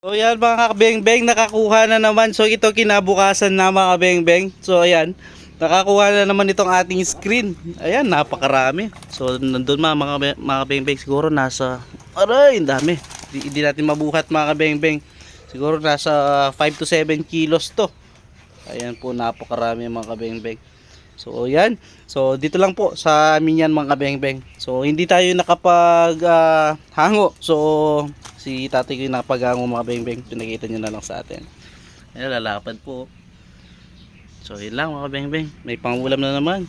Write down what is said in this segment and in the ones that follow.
So yan mga kabeng-beng, nakakuha na naman. So ito kinabukasan na mga kabeng-beng. So ayan, nakakuha na naman itong ating screen. Ayan, napakarami. So nandun mga mga, mga kabeng-beng, siguro nasa, aray, dami. Hindi natin mabuhat mga kabeng-beng. Siguro nasa 5 to 7 kilos to. Ayan po, napakarami mga kabeng-beng. So yan. So dito lang po sa amin yan mga kabeng-beng. So hindi tayo nakapag ah, hango. So si tatay ko yung nakapaghango mga beng-beng. Pinakita nyo na lang sa atin. Ayan, lalapad po. So yun lang mga beng-beng. May pangulam na naman.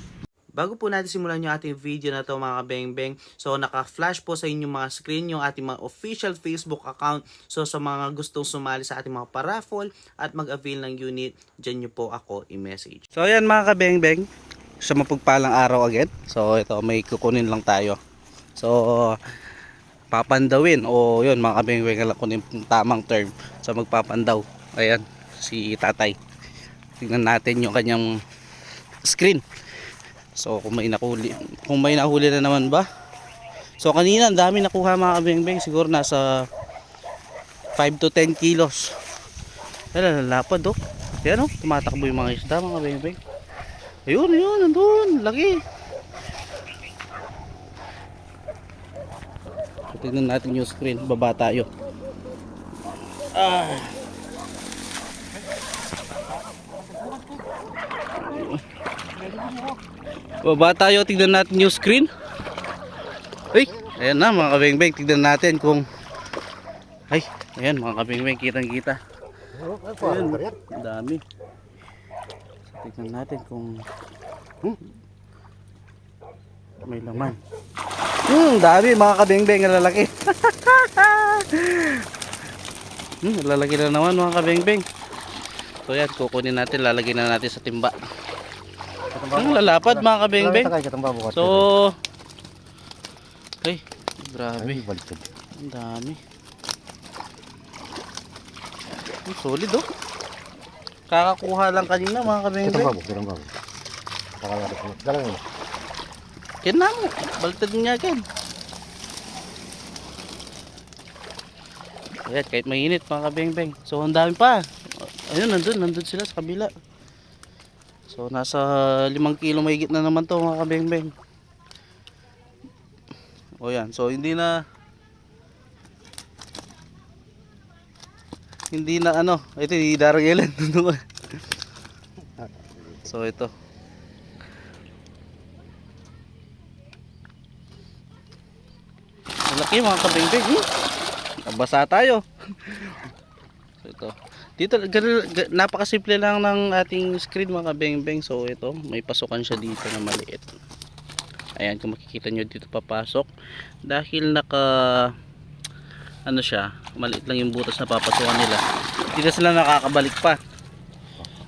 Bago po natin simulan yung ating video na to mga beng-beng, so naka-flash po sa inyong mga screen yung ating mga official Facebook account. So sa mga gustong sumali sa ating mga paraffle at mag-avail ng unit, dyan nyo po ako i-message. So ayan mga kabeng-beng, sa mapagpalang araw agad. So ito may kukunin lang tayo. So papandawin o yun mga kabeng-beng lang kung yung tamang term sa magpapandaw. Ayan si tatay. Tingnan natin yung kanyang screen. So kung may nahuli, kung may nahuli na naman ba? So kanina ang dami nakuha mga kabeng-beng, siguro nasa 5 to 10 kilos. Ayan, lalapad oh. Yan oh, tumatakbo yung mga isda mga kabeng-beng. Ayun, ayun, nandun, laki. So, tignan natin yung screen, baba tayo. Ah. Baba tayo, tignan natin yung screen. Ay, ayan na mga kabeng-beng, tignan natin kung Ay, ayan mga kabeng-beng, kitang-kita. Ayun, ang dami. Tignan natin kung hmm, may laman. Hmm, dami mga kabeng-beng, ang lalaki. hmm, lalaki na naman mga kabeng-beng. So yan, kukunin natin, lalagyan na natin sa timba. Ang lalapad mga kabeng-beng. So, ay, grabe. Ang dami. Ang solid oh. Kakakuha lang kanina mga Kitang kabeng-beng. babo, kitang babo. Pakalari ko. Dalang na mo. Baliktad niya agad. Ayan, kahit mainit mga kabeng-beng. So, ang dami pa. Ayun, nandun, nandun sila sa kabila. So, nasa limang kilo mahigit na naman to mga kabeng-beng. O yan, so hindi na hindi na ano, ito hindi darangilan. so ito. Malaki mga kabing-bing. Hmm. Nabasa tayo. so ito. Dito, napakasimple lang ng ating screen mga kabing-bing. So ito, may pasukan siya dito na maliit. Ayan, kung makikita nyo dito papasok. Dahil naka, ano siya, maliit lang yung butas na papasukan nila. Na sila nakakabalik pa.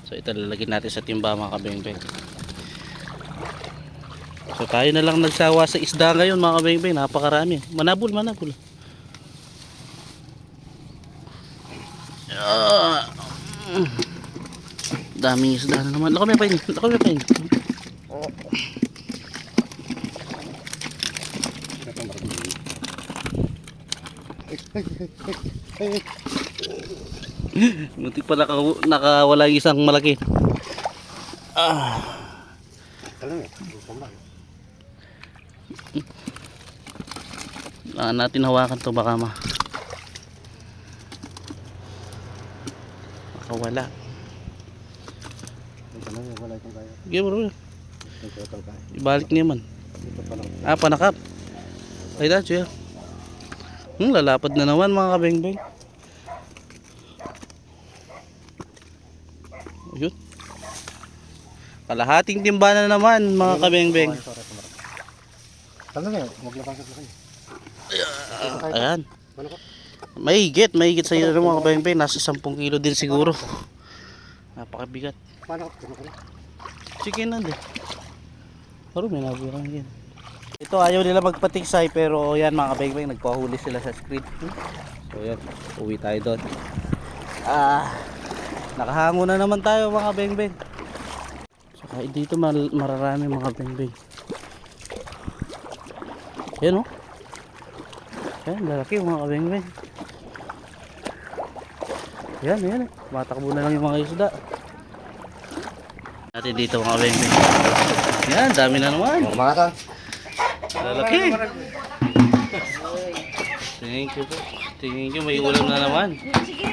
So ito, lalagyan natin sa timba mga kabing-bing. So tayo na lang nagsawa sa isda ngayon mga kabeng-beng, napakarami. Manabol, manabol. Ah, mm. daming isda na naman. Lako may pain, lako may pain. Muntik pa naka, nakawala isang malaki. Ah, kailangan natin hawakan to baka ma makawala. Ito na yun, wala itong kaya. Sige bro, ibalik niya man. Ah, panakap. Ay, that's yeah. Hmm, lalapad na naman mga kabeng-beng. Ayun. Kalahating timba na naman mga kabeng-beng. Kayo. Ayan. Mahigit, mahigit sa iyo mga kabeng-beng. Nasa 10 kilo din siguro. Napakabigat. Paano? Ano ko? Chicken na din. Pero may nabulang yan. Ito ayaw nila magpatiksay pero yan mga kabeng-beng nagpahuli sila sa screen. So yan, uwi tayo doon. Ah, nakahango na naman tayo mga kabeng-beng. So kahit dito mararami mga kabeng-beng. Yan oh. Yan, lalaki mga kabeng-beng. Yan, yan. Matakbo na lang yung mga isda. Natin dito mga beng beng. Yan, dami na naman. Oh, mga ka. Lalaki. Thank you po. Thank you, may ulam na naman. Sige